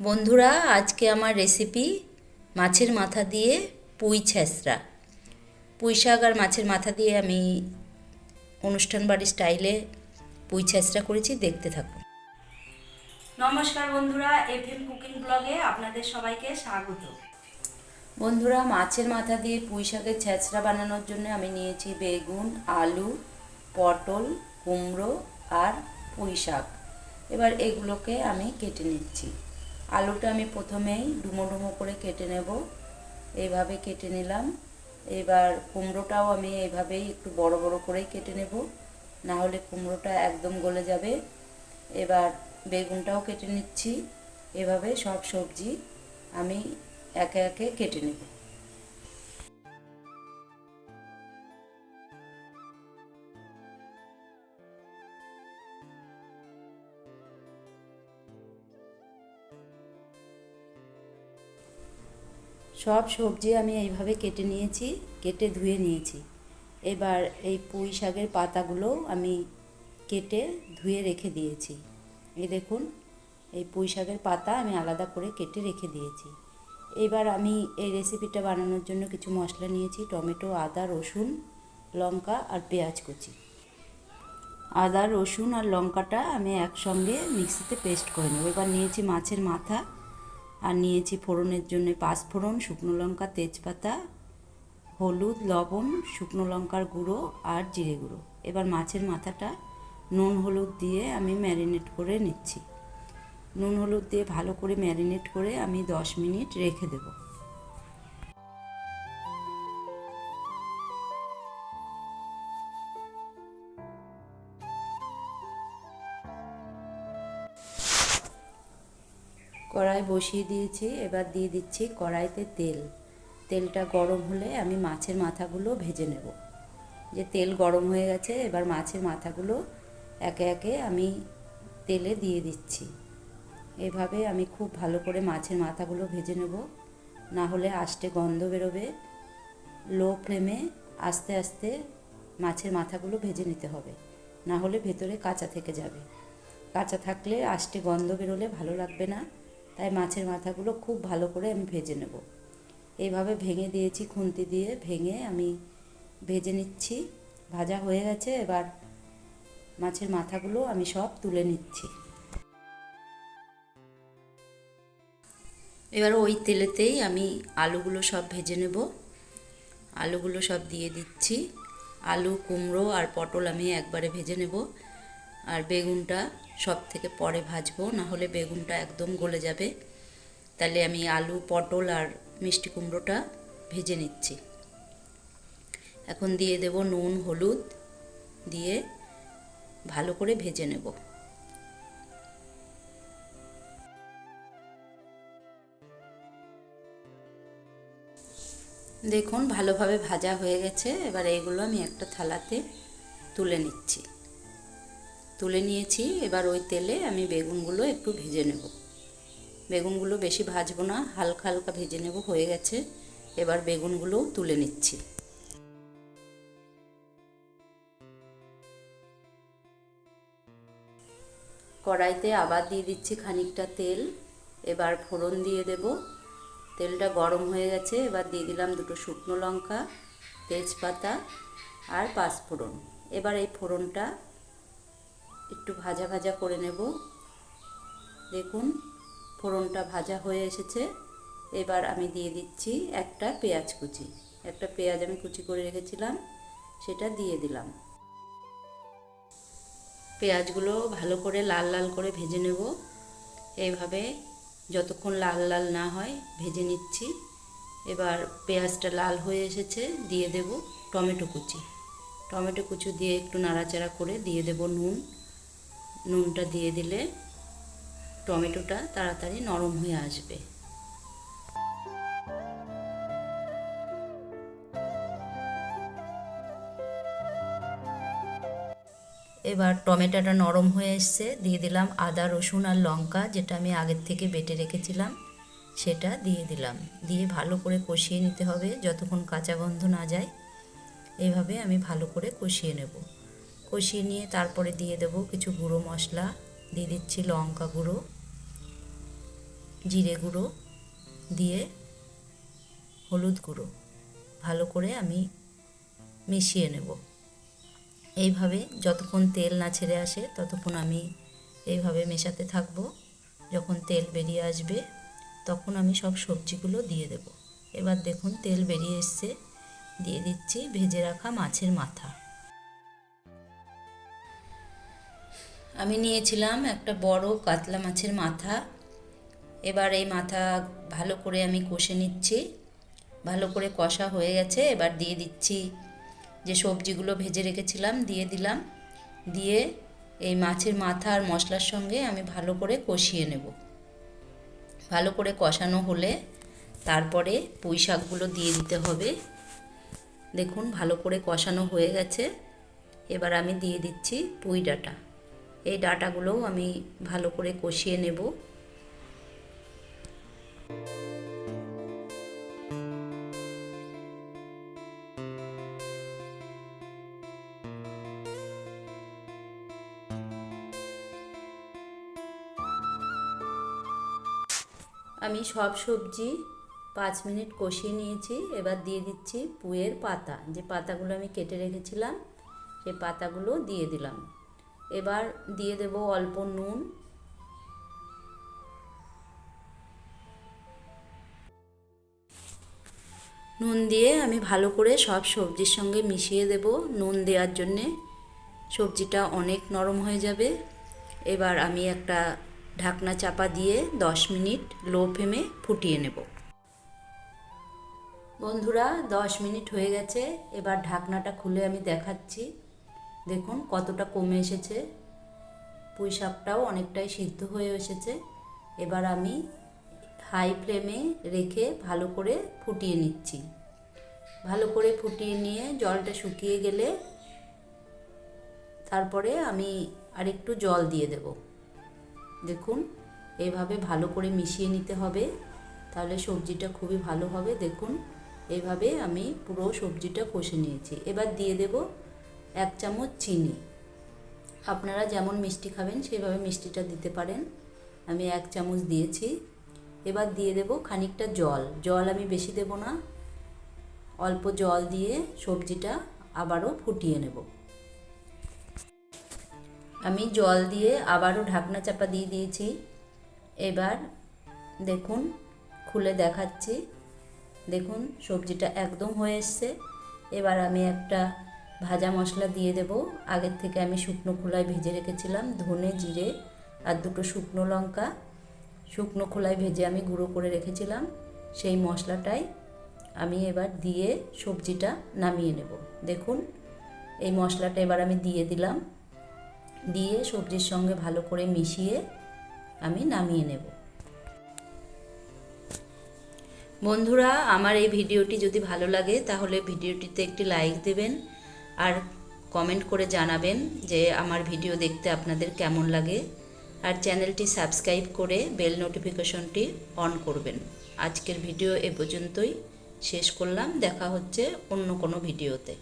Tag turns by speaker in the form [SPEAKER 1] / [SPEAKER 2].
[SPEAKER 1] বন্ধুরা আজকে আমার রেসিপি মাছের মাথা দিয়ে পুঁই ছেঁচড়া। পুঁই শাক আর মাছের মাথা দিয়ে আমি অনুষ্ঠান বাড়ির স্টাইলে পুঁই ছেঁচড়া করেছি দেখতে থাকুন। নমস্কার বন্ধুরা এফএম কুকিং ব্লগে আপনাদের সবাইকে স্বাগত। বন্ধুরা মাছের মাথা দিয়ে পুঁই শাকের ছেঁচড়া বানানোর জন্য আমি নিয়েছি বেগুন আলু পটল কুমড়ো আর পুঁই শাক। এবার এগুলোকে আমি কেটে নিচ্ছি। আলুটা আমি প্রথমেই ডুমো ডুমো করে কেটে নেব। এইভাবে কেটে নিলাম। এবার কুমড়োটাও আমি এইভাবেই একটু বড় বড় করেই কেটে নেব। না হলে কুমড়োটা একদম গলে যাবে। এবার বেগুনটাও কেটে নিচ্ছি। এভাবে সব সবজি আমি একে একে কেটে নেব। সব সবজি আমি এইভাবে কেটে নিয়েছি, কেটে ধুয়ে নিয়েছি। এবার এই পুঁই শাকের পাতাগুলো আমি কেটে ধুয়ে রেখে দিয়েছি। এই দেখুন, এই পুঁই শাকের পাতা আমি আলাদা করে কেটে রেখে দিয়েছি। এবার আমি এই রেসিপিটা বানানোর জন্য কিছু মশলা নিয়েছি, টমেটো, আদা, রসুন, লঙ্কা আর পেঁয়াজ কুচি। আদা, রসুন আর লঙ্কাটা আমি একসঙ্গে মিক্সিতে পেস্ট করে নেব। এবার নিয়েছি মাছের মাথা। আর নিয়েছি ফোড়নের জন্য পাঁচফোড়ন শুকনো লঙ্কা, তেজপাতা, হলুদ, লবণ, শুকনো লঙ্কার গুঁড়ো আর জিরে গুঁড়ো। এবার মাছের মাথাটা নুন হলুদ দিয়ে আমি ম্যারিনেট করে নিচ্ছি। নুন হলুদ দিয়ে ভালো করে ম্যারিনেট করে আমি দশ মিনিট রেখে দেব। কড়াই বসিয়ে দিয়েছি, এবার দিয়ে দিচ্ছি কড়াইতে তেল। তেলটা গরম হলে আমি মাছের মাথাগুলো ভেজে নেব। যে তেল গরম হয়ে গেছে, এবার মাছের মাথাগুলো একে একে আমি তেলে দিয়ে দিচ্ছি। এভাবে আমি খুব ভালো করে মাছের মাথাগুলো ভেজে নেব। না হলে আস্তে গন্ধ বেরোবে। লো ফ্লেমে আস্তে আস্তে মাছের মাথাগুলো ভেজে নিতে হবে। না হলে ভেতরে কাঁচা থেকে যাবে। কাঁচা থাকলে আস্তে গন্ধ বেরোলে ভালো লাগবে না। তাই মাছের মাথাগুলো খুব ভালো করে আমি ভেজে নেব। এইভাবে ভেঙে দিয়েছি খুন্তি দিয়ে, ভেঙে আমি ভেজে নিচ্ছি। ভাজা হয়ে গেছে, এবার মাছের মাথাগুলো আমি সব তুলে নিচ্ছি। এবার ওই তেলেতেই আমি আলুগুলো সব ভেজে নেব। আলুগুলো সব দিয়ে দিচ্ছি। আলু, কুমড়ো আর পটল আমি একবারে ভেজে নেব। আর বেগুনটা সব থেকে পরে ভাজবো না হলে বেগুনটা একদম গলে যাবে। তাহলে আমি আলু, পটল আর মিষ্টি কুমড়োটা ভেজে নিচ্ছি। এখন দিয়ে দেব নুন, হলুদ দিয়ে ভালো করে ভেজে নেব। দেখুন, ভালোভাবে ভাজা হয়ে গেছে। এবার এগুলো আমি একটা থালাতে তুলে নিচ্ছি। তুলে নিয়েছি। এবার ওই তেলে আমি বেগুনগুলো একটু ভেজে নেব। বেগুনগুলো বেশি ভাজবো না, হালকা হালকা ভেজে নেব, হয়ে গেছে। এবার বেগুনগুলোও তুলে নিচ্ছি। কড়াইতে আবার দিয়ে দিচ্ছি খানিকটা তেল। এবার ফোড়ন দিয়ে দেব। তেলটা গরম হয়ে গেছে, এবার দিয়ে দিলাম দুটো শুকনো লঙ্কা, তেজপাতা আর পাঁচফোড়ন। এবার এই ফোড়নটা একটু ভাজা ভাজা করে নেব। দেখুন, ফোড়নটা ভাজা হয়ে এসেছে। এবার আমি দিয়ে দিচ্ছি একটা পেঁয়াজ কুচি। একটা পেঁয়াজ আমি কুচি করে রেখেছিলাম, সেটা দিয়ে দিলাম। পেঁয়াজগুলো ভালো করে লাল লাল করে ভেজে নেব। এইভাবে যতক্ষণ লাল লাল না হয়, ভেজে নিচ্ছি। এবার পেঁয়াজটা লাল হয়ে এসেছে, দিয়ে দেব টমেটো কুচি। টমেটো কুচি দিয়ে একটু নাড়াচাড়া করে দিয়ে দেব নুন। নুনটা দিয়ে দিলে টমেটোটা তাড়াতাড়ি নরম হয়ে আসবে। এবার টমেটোটা নরম হয়ে এসছে, দিয়ে দিলাম আদা, রসুন আর লঙ্কা, যেটা আমি আগের থেকে বেটে রেখেছিলাম, সেটা দিয়ে দিলাম। দিয়ে ভালো করে কষিয়ে নিতে হবে, যতক্ষণ কাঁচা গন্ধ না যায় এইভাবে আমি ভালো করে কষিয়ে নেব। কষিয়ে নিয়ে তারপরে দিয়ে দেব কিছু গুঁড়ো মশলা। দিয়ে দিচ্ছি লঙ্কা গুঁড়ো, জিরে গুঁড়ো দিয়ে হলুদ গুঁড়ো। ভালো করে আমি মিশিয়ে নেব। এইভাবে যতক্ষণ তেল না ছেড়ে আসে ততক্ষণ আমি এইভাবে মেশাতে থাকব। যখন তেল বেরিয়ে আসবে তখন আমি সব সবজিগুলো দিয়ে দেব। এবার দেখুন তেল বেরিয়ে এসছে। দিয়ে দিচ্ছি ভেজে রাখা মাছের মাথা। আমি নিয়েছিলাম একটা বড় কাতলা মাছের মাথা। এবার এই মাথা ভালো করে আমি কষে নিচ্ছি। ভালো করে কষা হয়ে গেছে, এবার দিয়ে দিচ্ছি যে সবজিগুলো ভেজে রেখেছিলাম, দিয়ে দিলাম। দিয়ে এই মাছের মাথা আর মশলার সঙ্গে আমি ভালো করে কষিয়ে নেব। ভালো করে কষানো হলে তারপরে পুঁই শাকগুলো দিয়ে দিতে হবে। দেখুন, ভালো করে কষানো হয়ে গেছে। এবার আমি দিয়ে দিচ্ছি পুঁই ডাঁটা। এই ডাঁটাগুলোও আমি ভালো করে কষিয়ে নেব। আমি সব সবজি পাঁচ মিনিট কষিয়ে নিয়েছি, এবার দিয়ে দিচ্ছি পুয়ের পাতা। যে পাতাগুলো আমি কেটে রেখেছিলাম সেই পাতাগুলো দিয়ে দিলাম। এবার দিয়ে দেব অল্প নুন। নুন দিয়ে আমি ভালো করে সব সবজির সঙ্গে মিশিয়ে দেব নুন দেওয়ার জন্যে। সবজিটা অনেক নরম হয়ে যাবে। এবার আমি একটা ঢাকনা চাপা দিয়ে দশ মিনিট লো ফ্লেমে ফুটিয়ে নেব। বন্ধুরা, দশ মিনিট হয়ে গেছে। এবার ঢাকনাটা খুলে আমি দেখাচ্ছি। দেখুন কতটা কমে এসেছে। পুঁই শাকটাও অনেকটাই সিদ্ধ হয়ে এসেছে। এবার আমি হাই ফ্লেমে রেখে ভালো করে ফুটিয়ে নিচ্ছি। ভালো করে ফুটিয়ে নিয়ে জলটা শুকিয়ে গেলে তারপরে আমি আরেকটু জল দিয়ে দেব। দেখুন এইভাবে ভালো করে মিশিয়ে নিতে হবে। তাহলে সবজিটা খুবই ভালো হবে। দেখুন এইভাবে আমি পুরো সবজিটা কষে নিয়েছি। এবার দিয়ে দেব এক চামচ চিনি। আপনারা যেমন মিষ্টি খাবেন সেভাবে মিষ্টিটা দিতে পারেন। আমি এক চামচ দিয়েছি। এবার দিয়ে দেব খানিকটা জল। জল আমি বেশি দেব না। অল্প জল দিয়ে সবজিটা আবারও ফুটিয়ে নেব। আমি জল দিয়ে আবারও ঢাকনা চাপা দিয়ে দিয়েছি। এবার দেখুন, খুলে দেখাচ্ছি। দেখুন, সবজিটা একদম হয়ে এসছে। এবার আমি একটা ভাজা মশলা দিয়ে দেব। আগের থেকে আমি শুকনো খোলায় ভেজে রেখেছিলাম ধনে, জিরে আর দুটো শুকনো লঙ্কা। শুকনো খোলায় ভেজে আমি গুঁড়ো করে রেখেছিলাম। সেই মশলাটাই আমি এবার দিয়ে সবজিটা নামিয়ে নেব। দেখুন, এই মশলাটা এবার আমি দিয়ে দিলাম। দিয়ে সবজির সঙ্গে ভালো করে মিশিয়ে আমি নামিয়ে নেব। বন্ধুরা, আমার এই ভিডিওটি যদি ভালো লাগে তাহলে ভিডিওটিতে একটি লাইক দেবেন। আর কমেন্ট করে জানাবেন যে আমার ভিডিও দেখতে আপনাদের কেমন লাগে। আর চ্যানেলটি সাবস্ক্রাইব করে বেল নোটিফিকেশনটি অন করবেন। আজকের ভিডিও এ পর্যন্তই। শেষ করলাম। দেখা হচ্ছে অন্য কোনো ভিডিওতে